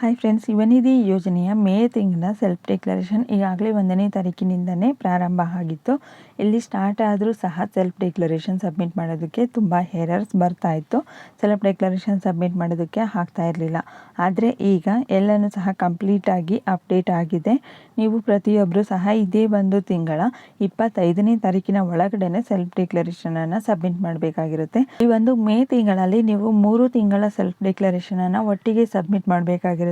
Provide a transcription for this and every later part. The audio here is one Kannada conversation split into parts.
ಹಾಯ್ ಫ್ರೆಂಡ್ಸ್ ಯುವನಿಧಿ ಯೋಜನೆಯ ಮೇ ತಿಂಗಳ ಸೆಲ್ಫ್ ಡಿಕ್ಲರೇಷನ್ ಈಗಾಗಲೇ ಒಂದನೇ ತಾರೀಕಿನಿಂದನೇ ಪ್ರಾರಂಭ ಆಗಿತ್ತು. ಇಲ್ಲಿ ಸ್ಟಾರ್ಟ್ ಆದರೂ ಸಹ ಸೆಲ್ಫ್ ಡಿಕ್ಲರೇಷನ್ ಸಬ್ಮಿಟ್ ಮಾಡೋದಕ್ಕೆ ತುಂಬ ಹೇರರ್ಸ್ ಬರ್ತಾ ಇತ್ತು. ಸೆಲ್ಫ್ ಡಿಕ್ಲರೇಷನ್ ಸಬ್ಮಿಟ್ ಮಾಡೋದಕ್ಕೆ ಆಗ್ತಾ ಇರಲಿಲ್ಲ. ಆದರೆ ಈಗ ಎಲ್ಲನೂ ಸಹ ಕಂಪ್ಲೀಟಾಗಿ ಅಪ್ಡೇಟ್ ಆಗಿದೆ. ನೀವು ಪ್ರತಿಯೊಬ್ಬರು ಸಹ ಇದೇ ಒಂದು ತಿಂಗಳ ಇಪ್ಪತ್ತೈದನೇ ತಾರೀಕಿನ ಒಳಗಡೆನೆ ಸೆಲ್ಫ್ ಡಿಕ್ಲರೇಷನನ್ನು ಸಬ್ಮಿಟ್ ಮಾಡಬೇಕಾಗಿರುತ್ತೆ. ಈ ಒಂದು ಮೇ ತಿಂಗಳಲ್ಲಿ ನೀವು ಮೂರು ತಿಂಗಳ ಸೆಲ್ಫ್ ಡಿಕ್ಲರೇಷನನ್ನು ಒಟ್ಟಿಗೆ ಸಬ್ಮಿಟ್ ಮಾಡಬೇಕಾಗಿರುತ್ತೆ.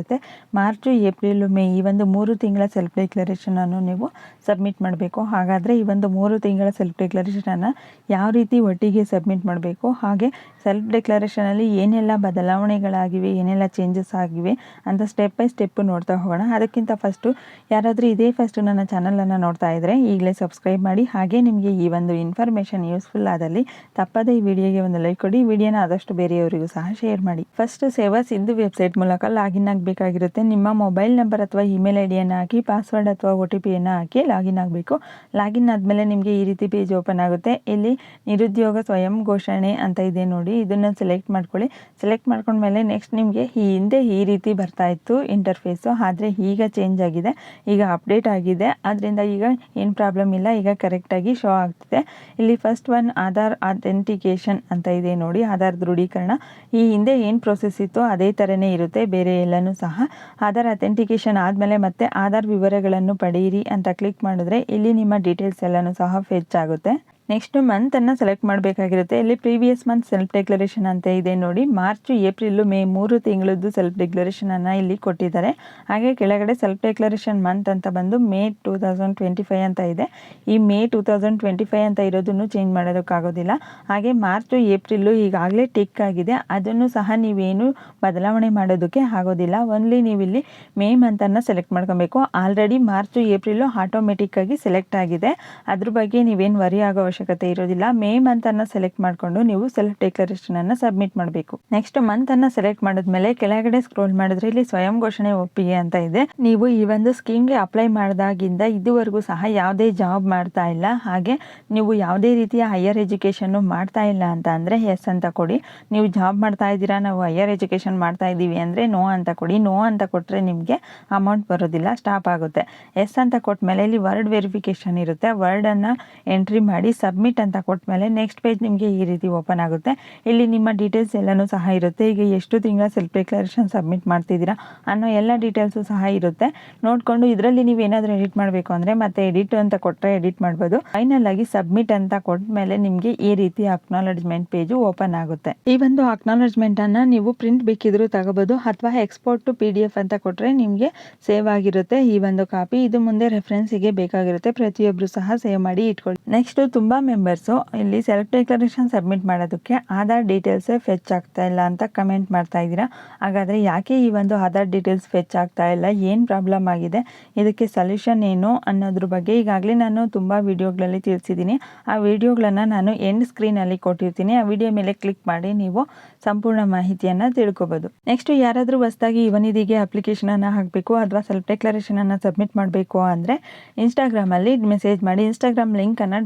ಮಾರ್ಚು, ಏಪ್ರಿಲ್, ಮೇ ಈ ಒಂದು ಮೂರು ತಿಂಗಳ ಸೆಲ್ಫ್ ಡಿಕ್ಲರೇಷನನ್ನು ನೀವು ಸಬ್ಮಿಟ್ ಮಾಡಬೇಕು. ಹಾಗಾದರೆ ಈ ಒಂದು ಮೂರು ತಿಂಗಳ ಸೆಲ್ಫ್ ಡಿಕ್ಲರೇಷನನ್ನು ಯಾವ ರೀತಿ ಒಟ್ಟಿಗೆ ಸಬ್ಮಿಟ್ ಮಾಡಬೇಕು? ಹಾಗೆ ಸೆಲ್ಫ್ ಡಿಕ್ಲರೇಷನಲ್ಲಿ ಏನೆಲ್ಲ ಬದಲಾವಣೆಗಳಾಗಿವೆ, ಏನೆಲ್ಲ ಚೇಂಜಸ್ ಆಗಿವೆ ಅಂತ ಸ್ಟೆಪ್ ಬೈ ಸ್ಟೆಪ್ ನೋಡ್ತಾ ಹೋಗೋಣ. ಅದಕ್ಕಿಂತ ಫಸ್ಟು ಯಾರಾದರೂ ಇದೇ ಫಸ್ಟು ನನ್ನ ಚಾನಲನ್ನು ನೋಡ್ತಾ ಇದ್ದರೆ ಈಗಲೇ ಸಬ್ಸ್ಕ್ರೈಬ್ ಮಾಡಿ. ಹಾಗೆ ನಿಮಗೆ ಈ ಒಂದು ಇನ್ಫಾರ್ಮೇಷನ್ ಯೂಸ್ಫುಲ್ ಆದಲ್ಲಿ ತಪ್ಪದೇ ಈ ವಿಡಿಯೋಗೆ ಒಂದು ಲೈಕ್ ಕೊಡಿ. ವಿಡಿಯೋನ ಆದಷ್ಟು ಬೇರೆಯವರಿಗೂ ಸಹ ಶೇರ್ ಮಾಡಿ. ಫಸ್ಟ್ ಸೇವಾ ಸಿಂಧು ವೆಬ್ಸೈಟ್ ಮೂಲಕ ಲಾಗಿನ್ ಆಗಬೇಕಾಗಿರುತ್ತೆ ನಿಮ್ಮ ಮೊಬೈಲ್ ನಂಬರ್ ಅಥವಾ ಇಮೇಲ್ ಐ ಡಿಯನ್ನು ಹಾಕಿ, ಪಾಸ್ವರ್ಡ್ ಅಥವಾ ಒ ಟಿ ಪಿಯನ್ನು ಹಾಕಿ ಲಾಗಿನ್ ಆಗಬೇಕು. ಲಾಗಿನ್ ಆದಮೇಲೆ ನಿಮಗೆ ಈ ರೀತಿ ಪೇಜ್ ಓಪನ್ ಆಗುತ್ತೆ. ಇಲ್ಲಿ ನಿರುದ್ಯೋಗ ಸ್ವಯಂ ಘೋಷಣೆ ಅಂತ ಇದೆ ನೋಡಿ, ಇದನ್ನು ಸೆಲೆಕ್ಟ್ ಮಾಡ್ಕೊಳ್ಳಿ. ಸೆಲೆಕ್ಟ್ ಮಾಡ್ಕೊಂಡ್ಮೇಲೆ ನೆಕ್ಸ್ಟ್ ನಿಮಗೆ ಈ ಹಿಂದೆ ಈ ರೀತಿ ಬರ್ತಾ ಇತ್ತು ಇಂಟರ್ಫೇಸು. ಆದರೆ ಈಗ ಚೇಂಜ್ ಆಗಿದೆ. ಈಗ ಅಪ್ಡೇಟ್ ಆಗಿದೆ. ಆದ್ದರಿಂದ ಈಗ ಏನು ಪ್ರಾಬ್ಲಮ್ ಇಲ್ಲ. ಈಗ ಕರೆಕ್ಟಾಗಿ ಶೋ ಆಗ್ತಿದೆ. ಇಲ್ಲಿ ಫಸ್ಟ್ ಒನ್ ಆಧಾರ್ ಅಥೆಂಟಿಕೇಶನ್ ಅಂತ ಇದೆ ನೋಡಿ, ಆಧಾರ್ ದೃಢೀಕರಣ. ಈ ಹಿಂದೆ ಏನು ಪ್ರೊಸೆಸ್ ಇತ್ತು ಅದೇ ಥರನೇ ಇರುತ್ತೆ. ಬೇರೆ ಎಲ್ಲನೂ ಸಹ ಆಧಾರ್ ಅಥೆಂಟಿಕೇಶನ್ ಆದಮೇಲೆ ಮತ್ತೆ ಆಧಾರ್ ವಿವರಗಳನ್ನು ಪಡೆಯಿರಿ ಅಂತ ಕ್ಲಿಕ್ ಮಾಡಿದ್ರೆ ಇಲ್ಲಿ ನಿಮ್ಮ ಡೀಟೇಲ್ಸ್ ಎಲ್ಲನೂ ಸಹ ಫೆಚ್ ಆಗುತ್ತೆ. ನೆಕ್ಸ್ಟ್ ಮಂತನ್ನು ಸೆಲೆಕ್ಟ್ ಮಾಡಬೇಕಾಗಿರುತ್ತೆ. ಇಲ್ಲಿ ಪ್ರೀವಿಯಸ್ ಮಂತ್ ಸೆಲ್ಫ್ ಡೆಕ್ಲರೇಷನ್ ಅಂತ ಇದೆ ನೋಡಿ. ಮಾರ್ಚ್ ಏಪ್ರಿಲ್ ಮೇ ಮೂರು ತಿಂಗಳದ್ದು ಸೆಲ್ಫ್ ಡಿಕ್ಲರೇಷನನ್ನು ಇಲ್ಲಿ ಕೊಟ್ಟಿದ್ದಾರೆ. ಹಾಗೆ ಕೆಳಗಡೆ ಸೆಲ್ಫ್ ಡೆಕ್ಲರೇಷನ್ ಮಂತ್ ಅಂತ ಬಂದು May two thousand twenty five ಅಂತ ಇದೆ. ಈ May two thousand twenty five ಅಂತ ಇರೋದನ್ನು ಚೇಂಜ್ ಮಾಡೋದಕ್ಕಾಗೋದಿಲ್ಲ. ಹಾಗೆ ಮಾರ್ಚು ಏಪ್ರಿಲ್ಲು ಈಗಾಗಲೇ ಟಿಕ್ ಆಗಿದೆ. ಅದನ್ನು ಸಹ ನೀವೇನು ಬದಲಾವಣೆ ಮಾಡೋದಕ್ಕೆ ಆಗೋದಿಲ್ಲ. ಓನ್ಲಿ ನೀವಿಲ್ಲಿ ಮೇ ಮಂತನ್ನು ಸೆಲೆಕ್ಟ್ ಮಾಡ್ಕೊಬೇಕು. ಆಲ್ರೆಡಿ ಮಾರ್ಚು ಏಪ್ರಿಲು ಆಟೋಮೆಟಿಕ್ಕಾಗಿ ಸೆಲೆಕ್ಟ್ ಆಗಿದೆ. ಅದ್ರ ಬಗ್ಗೆ ನೀವೇನು ವರಿ ಆಗೋ ಅವಶ್ಯಕತೆ ಇರೋದಿಲ್ಲ. ಮೇ ಮಂತ್ ಅನ್ನ ಸೆಲೆಕ್ಟ್ ಮಾಡಿಕೊಂಡು ನೀವು ಸೆಲ್ಫ್ ಡಿಕ್ಲರೇಷನ್ ಅನ್ನ ಸಬ್ಮಿಟ್ ಮಾಡಬೇಕು. ನೆಕ್ಸ್ಟ್ ಮಂತ್ ಅನ್ನ ಸೆಲೆಕ್ಟ್ ಮಾಡಿದ್ಮೇಲೆ ಕೆಳಗಡೆ ಸ್ಕ್ರೋಲ್ ಮಾಡಿದ್ರೆ ಇಲ್ಲಿ ಸ್ವಯಂ ಘೋಷಣೆ ಒಪ್ಪಿಗೆ ಅಂತ ಇದೆ. ನೀವು ಈ ಒಂದು ಸ್ಕೀಮ್ಗೆ ಅಪ್ಲೈ ಮಾಡಿದಾಗಿಂದ ಇದುವರೆಗೂ ಸಹ ಯಾವುದೇ ಜಾಬ್ ಮಾಡ್ತಾ ಇಲ್ಲ. ಹಾಗೆ ನೀವು ಯಾವುದೇ ರೀತಿಯ ಹೈಯರ್ ಎಜುಕೇಶನ್ ಮಾಡ್ತಾ ಇಲ್ಲ ಅಂತ ಅಂದ್ರೆ ಎಸ್ ಅಂತ ಕೊಡಿ. ನೀವು ಜಾಬ್ ಮಾಡ್ತಾ ಇದ್ದೀರಾ, ನಾವು ಹೈಯರ್ ಎಜುಕೇಶನ್ ಮಾಡ್ತಾ ಇದ್ದೀವಿ ಅಂದ್ರೆ ನೋ ಅಂತ ಕೊಡಿ. ನೋ ಅಂತ ಕೊಟ್ಟರೆ ನಿಮಗೆ ಅಮೌಂಟ್ ಬರೋದಿಲ್ಲ ಸ್ಟಾಪ್ ಆಗುತ್ತೆ. ಎಸ್ ಅಂತ ಕೊಟ್ಟ ಮೇಲೆ ಇಲ್ಲಿ ವರ್ಡ್ ವೆರಿಫಿಕೇಶನ್ ಇರುತ್ತೆ. ವರ್ಡನ್ನು ಎಂಟ್ರಿ ಮಾಡಿ ಸಬ್ಮಿಟ್ ಅಂತ ಕೊಟ್ಟ ಮೇಲೆ ನೆಕ್ಸ್ಟ್ ಪೇಜ್ ನಿಮಗೆ ಈ ರೀತಿ ಓಪನ್ ಆಗುತ್ತೆ. ಇಲ್ಲಿ ನಿಮ್ಮ ಡೀಟೇಲ್ಸ್ ಎಲ್ಲನೂ ಸಹ ಇರುತ್ತೆ. ಈಗ ಎಷ್ಟು ತಿಂಗಳ ಸೆಲ್ಫ್ ಡಿಕ್ಲರೇಷನ್ ಸಬ್ಮಿಟ್ ಮಾಡ್ತಿದ್ದೀರಾ ಅನ್ನೋ ಎಲ್ಲ ಡೀಟೇಲ್ಸು ಸಹ ಇರುತ್ತೆ. ನೋಡಿಕೊಂಡು ಇದರಲ್ಲಿ ನೀವು ಏನಾದರೂ ಎಡಿಟ್ ಮಾಡಬೇಕು ಅಂದರೆ ಮತ್ತೆ ಎಡಿಟ್ ಅಂತ ಕೊಟ್ಟರೆ ಎಡಿಟ್ ಮಾಡ್ಬೋದು. ಫೈನಲ್ ಆಗಿ ಸಬ್ಮಿಟ್ ಅಂತ ಕೊಟ್ಟ ಮೇಲೆ ನಿಮಗೆ ಈ ರೀತಿ ಅಕ್ನಾಲಜ್ಮೆಂಟ್ ಪೇಜು ಓಪನ್ ಆಗುತ್ತೆ. ಈ ಒಂದು ಅಕ್ನಾಲಜ್ಮೆಂಟ್ ಅನ್ನ ನೀವು ಪ್ರಿಂಟ್ ಬೇಕಿದ್ರೂ ತಗೋಬೋದು ಅಥವಾ ಎಕ್ಸ್ಪೋರ್ಟ್ ಟು ಪಿ ಅಂತ ಕೊಟ್ಟರೆ ನಿಮಗೆ ಸೇವ್ ಆಗಿರುತ್ತೆ ಈ ಒಂದು ಕಾಪಿ ಇದು ಮುಂದೆ ರೆಫರೆನ್ಸಿಗೆ ಬೇಕಾಗಿರುತ್ತೆ. ಪ್ರತಿಯೊಬ್ಬರು ಸಹ ಸೇವ್ ಮಾಡಿ ಇಟ್ಕೊಳ್ಳಿ. ನೆಕ್ಸ್ಟ್ ತುಂಬ ಮೆಂಬರ್ಸು ಇಲ್ಲಿ ಸೆಲ್ಫ್ ಡಿಕ್ಲರೇಷನ್ ಸಬ್ಮಿಟ್ ಮಾಡೋದಕ್ಕೆ ಆಧಾರ್ ಡೀಟೇಲ್ಸೇ ಫೆಚ್ ಆಗ್ತಾ ಇಲ್ಲ ಅಂತ ಕಮೆಂಟ್ ಮಾಡ್ತಾ ಇದ್ದೀರಾ. ಹಾಗಾದರೆ ಯಾಕೆ ಈ ಒಂದು ಆಧಾರ್ ಡೀಟೇಲ್ಸ್ ಫೆಚ್ ಆಗ್ತಾ ಇಲ್ಲ? ಏನು ಪ್ರಾಬ್ಲಮ್ ಆಗಿದೆ? ಇದಕ್ಕೆ ಸೊಲ್ಯೂಷನ್ ಏನು ಅನ್ನೋದ್ರ ಬಗ್ಗೆ ಈಗಾಗಲೇ ನಾನು ತುಂಬ ವಿಡಿಯೋಗಳಲ್ಲಿ ತಿಳಿಸಿದ್ದೀನಿ. ಆ ವಿಡಿಯೋಗಳನ್ನು ನಾನು ಎಂಡ್ ಸ್ಕ್ರೀನಲ್ಲಿ ಕೊಟ್ಟಿರ್ತೀನಿ. ಆ ವಿಡಿಯೋ ಮೇಲೆ ಕ್ಲಿಕ್ ಮಾಡಿ ನೀವು ಸಂಪೂರ್ಣ ಮಾಹಿತಿಯನ್ನು ತಿಳ್ಕೊಬೋದು. ನೆಕ್ಸ್ಟ್ ಯಾರಾದರೂ ಹೊಸದಾಗಿ ಇವನಿದಿಗೆ ಅಪ್ಲಿಕೇಶನನ್ನು ಹಾಕಬೇಕು ಅಥವಾ ಸೆಲ್ಫ್ ಡಿಕ್ಲರೇಷನನ್ನು ಸಬ್ಮಿಟ್ ಮಾಡಬೇಕು ಅಂದರೆ ಇನ್ಸ್ಟಾಗ್ರಾಮಲ್ಲಿ ಮೆಸೇಜ್ ಮಾಡಿ. ಇನ್ಸ್ಟಾಗ್ರಾಮ್ ಲಿಂಕನ್ನು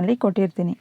ಡಿಸ್ಕ್ರಿಪ್ಷನಲ್ಲಿ ಕೊಟ್ಟಿರ್ತೀನಿ.